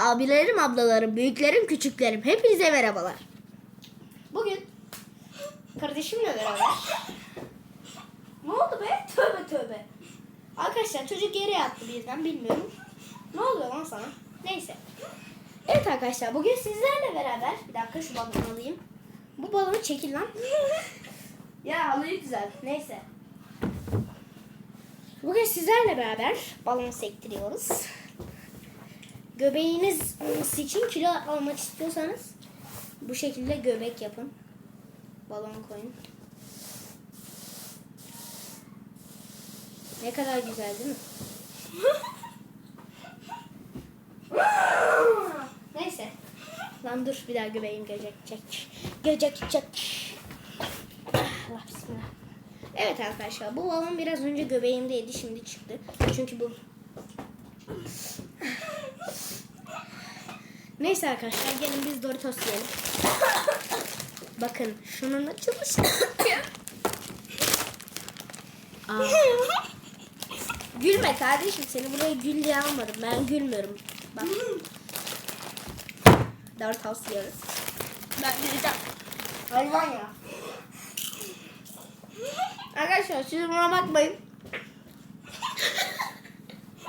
Abilerim, ablalarım, büyüklerim, küçüklerim. Hepinize merhabalar. Bugün kardeşimle beraber... Ne oldu be? Tövbe tövbe. Arkadaşlar çocuk yere yattı birden bilmiyorum. Ne oluyor lan sana? Neyse. Evet arkadaşlar bugün sizlerle beraber... Bir dakika şu balonu alayım. Bu balonu çekil lan. ya halıyı düzelt. Neyse. Bugün sizlerle beraber balon sektiriyoruz. Göbeğiniz için kilo almak istiyorsanız bu şekilde göbek yapın. Balon koyun. Ne kadar güzel değil mi? Neyse. Lan dur bir daha göbeğim gelecek. Gelecek. Allah bismillah. Evet arkadaşlar bu balon biraz önce göbeğimdeydi şimdi çıktı. Çünkü bu Neyse arkadaşlar gelin biz Doritos yiyelim. Bakın şunun açılışı. Gülme kardeşim seni buraya gül diye almadım. Ben gülmüyorum. Bak. Doritos yiyoruz. Ben yiyeceğim. Hayvan ya. Arkadaşlar siz buna bakmayın.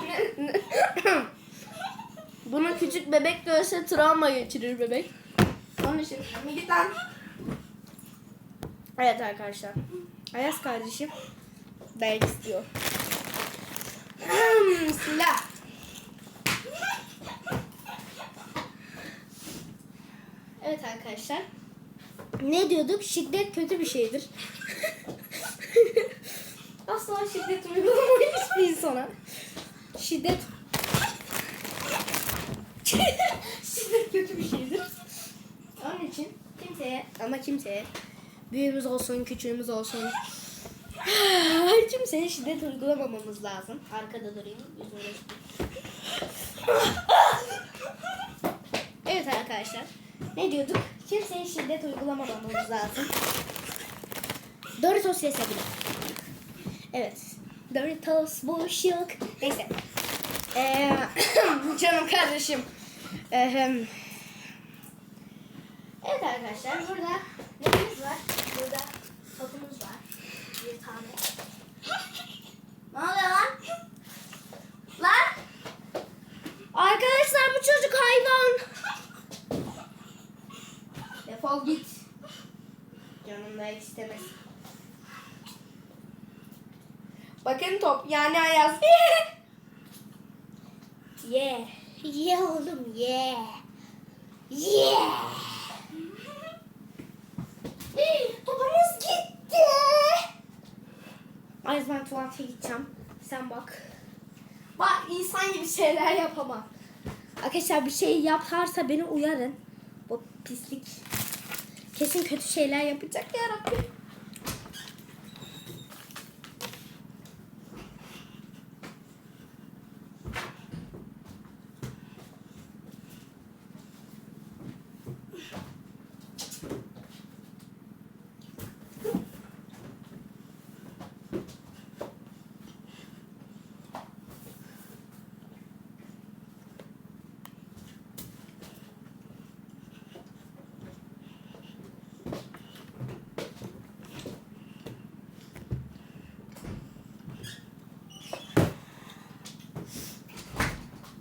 Bunu küçük bebek görse travma geçirir bebek. Onun için git lan. Evet arkadaşlar. Ayaz kardeşim dayak istiyor. Hmm, Bismillah. Evet arkadaşlar. Ne diyorduk? Şiddet kötü bir şeydir. Asla şiddet uygulamayız bir insana. Şiddet kötü bir şeydir. Onun için kimseye ama kimseye büyüğümüz olsun, küçüğümüz olsun kimseye şiddet uygulamamamız lazım. Arkada durayım. Evet arkadaşlar. Ne diyorduk? Kimseye şiddet uygulamamamız lazım. Doritos yese bile. Evet. Doritos boş yok. Neyse. Ee, canım kardeşim. Ehem. Arkadaşlar burada neyimiz var? Burada topumuz var. Bir tane. Ne oluyor lan? Lan! Arkadaşlar bu çocuk hayvan. Defol git. Canım da istemez. Bakın top yani Ayaz. Yeah. Yeah oğlum yeah. Yeah. Topumuz gitti. Ay ben tuvalete gideceğim. Sen bak. Bak insan gibi şeyler yapamam. Arkadaşlar bir şey yaparsa beni uyarın. Bu pislik. Kesin kötü şeyler yapacak ya Rabbim.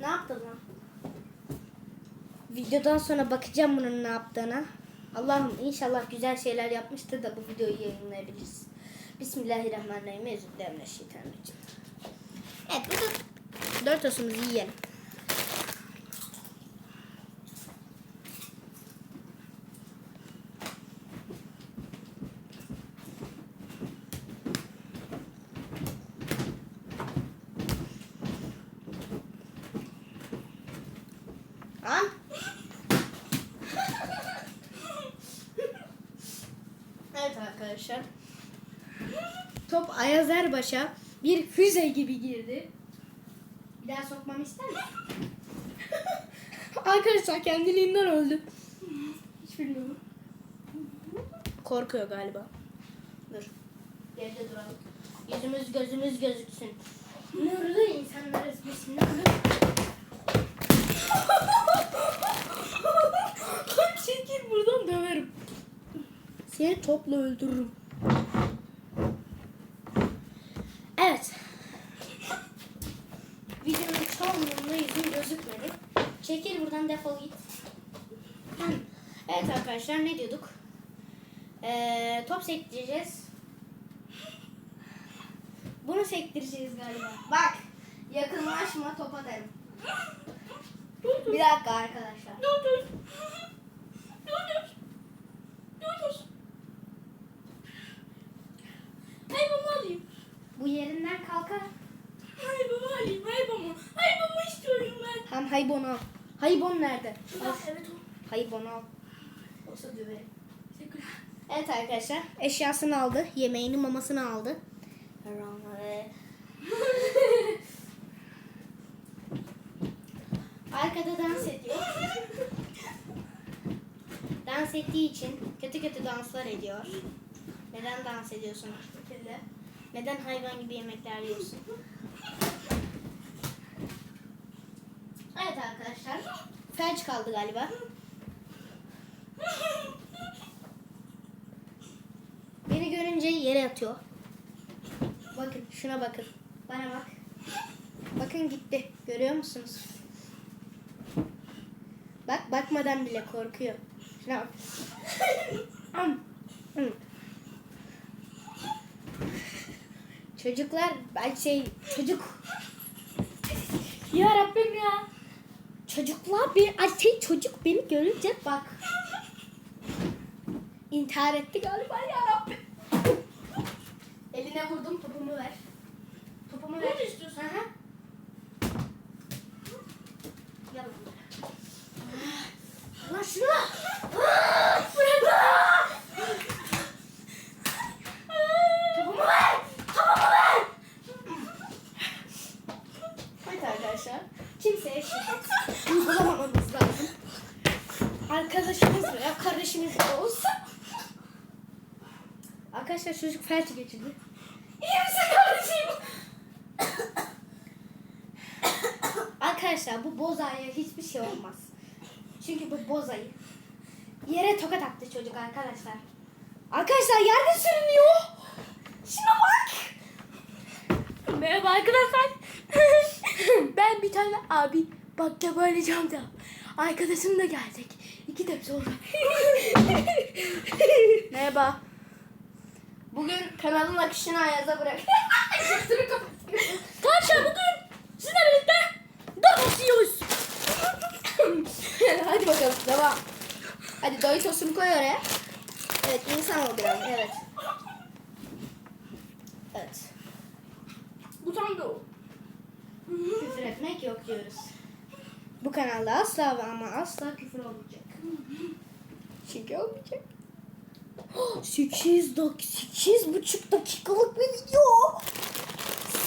Ne yaptın lan? Videodan sonra bakacağım bunun ne yaptığına. Allah'ım inşallah güzel şeyler yapmıştır da bu videoyu yayınlayabiliriz. Bismillahirrahmanirrahim. Euzubillahimineşşeytanirracim. Evet burada dört osumuzu yiyelim. arkadaşlar. Top Ayaz Erbaş'a bir füze gibi girdi. Bir daha sokmamı ister misin? arkadaşlar kendiliğinden öldü. Hiç bilmiyorum. Korkuyor galiba. Dur. Geride duralım. Yüzümüz gözümüz gözüksün. Nurlu insanlarız biz. Nurlu. Çekil buradan döverim topla öldürürüm. Evet. Videonun çoğunluğunda yüzüm gözükmedi. Çekil buradan defol git. Evet arkadaşlar ne diyorduk? Ee, top sektireceğiz. Bunu sektireceğiz galiba. Bak yakınlaşma top atarım. Bir dakika arkadaşlar. Dur dur. Dur dur. Dur dur. Hay baba alayım. Bu yerinden kalkar. Hay baba alayım. Hay baba. Hay baba istiyorum ben. Ham haybon al. Haybon nerede? Al. Evet o. Haybon al. Olsa döverim. Teşekkürler. Evet arkadaşlar eşyasını aldı. Yemeğini mamasını aldı. Arkada dans ediyor. Dans ettiği için kötü kötü danslar ediyor. Neden dans ediyorsun? Neden hayvan gibi yemekler yiyorsun? Evet arkadaşlar. Felç kaldı galiba. Beni görünce yere yatıyor. Bakın şuna bakın. Bana bak. Bakın gitti. Görüyor musunuz? Bak bakmadan bile korkuyor. Şuna bak. Çocuklar ben şey çocuk Ya Rabbim ya. Çocuklar bir ay şey çocuk beni görünce bak intihar etti galiba ya Rabbim. Eline vurdum topumu ver. Topumu ver. Ne istiyorsun? Hı hı. Gel bakalım. Lan şunu. Topumu ver. Topumu ver. Evet arkadaşlar. Kimseye şiddet uygulamamamız lazım. Arkadaşımız veya kardeşimiz de olsa. Arkadaşlar çocuk felç geçirdi. İyi misin kardeşim? Arkadaşlar bu bozaya hiçbir şey olmaz. Çünkü bu bozayı yere tokat attı çocuk arkadaşlar. Arkadaşlar yerde sürünüyor. Şuna bak. Merhaba arkadaşlar. ben bir tane abi baklava alacağım da. Arkadaşım da gelecek. İki tepsi olacak. Merhaba. Bugün kanalın akışını Ayaz'a bırak. Arkadaşlar bugün sizinle birlikte Doritos yiyoruz. Hadi bakalım devam. Hadi Doritos'unu koy oraya. Evet insan ol biraz evet. Evet. Bu tam da o. Küfür etmek yok diyoruz. Bu kanalda asla ama asla küfür olmayacak. Çünkü olmayacak. 8 dak 8 buçuk dakikalık bir video.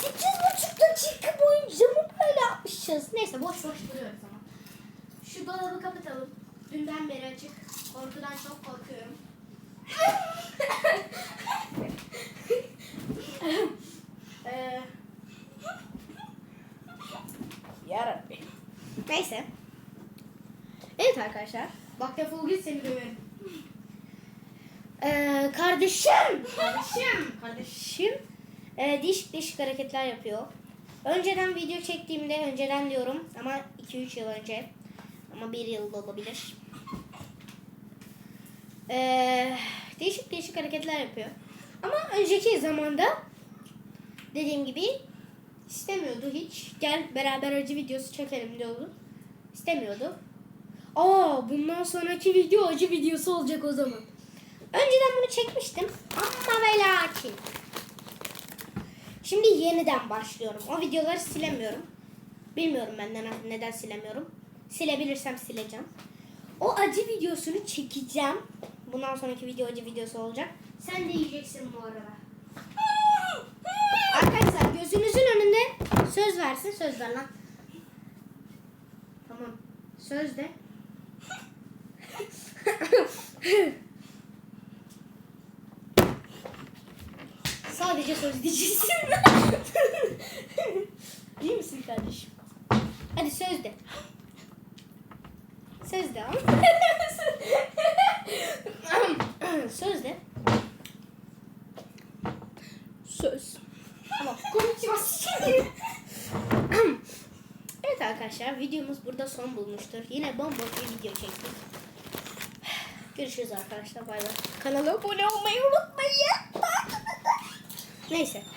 8 buçuk dakika boyunca mı böyle yapmışız? Neyse boş boş duruyoruz ama. Şu dolabı kapatalım. Dünden beri açık. Korkudan çok korkuyorum. Eee Yarabbim. Neyse. Evet arkadaşlar. Bak defol git seni döverim. Ee, kardeşim. Kardeşim. Kardeşim. Ee, değişik değişik hareketler yapıyor. Önceden video çektiğimde, önceden diyorum ama 2-3 yıl önce. Ama 1 yıl da olabilir. Ee, değişik değişik hareketler yapıyor. Ama önceki zamanda dediğim gibi istemiyordu hiç. Gel beraber acı videosu çekelim diyordu. İstemiyordu. Aa bundan sonraki video acı videosu olacak o zaman. Önceden bunu çekmiştim ama ve lakin. Şimdi yeniden başlıyorum. O videoları silemiyorum. Bilmiyorum ben neden, neden silemiyorum. Silebilirsem sileceğim. O acı videosunu çekeceğim. Bundan sonraki video acı videosu olacak. Sen de yiyeceksin bu arada. Arkadaşlar gözünüzün önünde söz versin. Söz ver lan. Tamam. Söz de. Sadece söz diyeceksin. İyi misin kardeşim? Hadi söz de. Söz de. söz de. Söz. Ama şimdi. evet arkadaşlar videomuz burada son bulmuştur. Yine bomboş bir video çektik. Görüşürüz arkadaşlar bay bay. Kanala abone olmayı unutmayın. Neyse.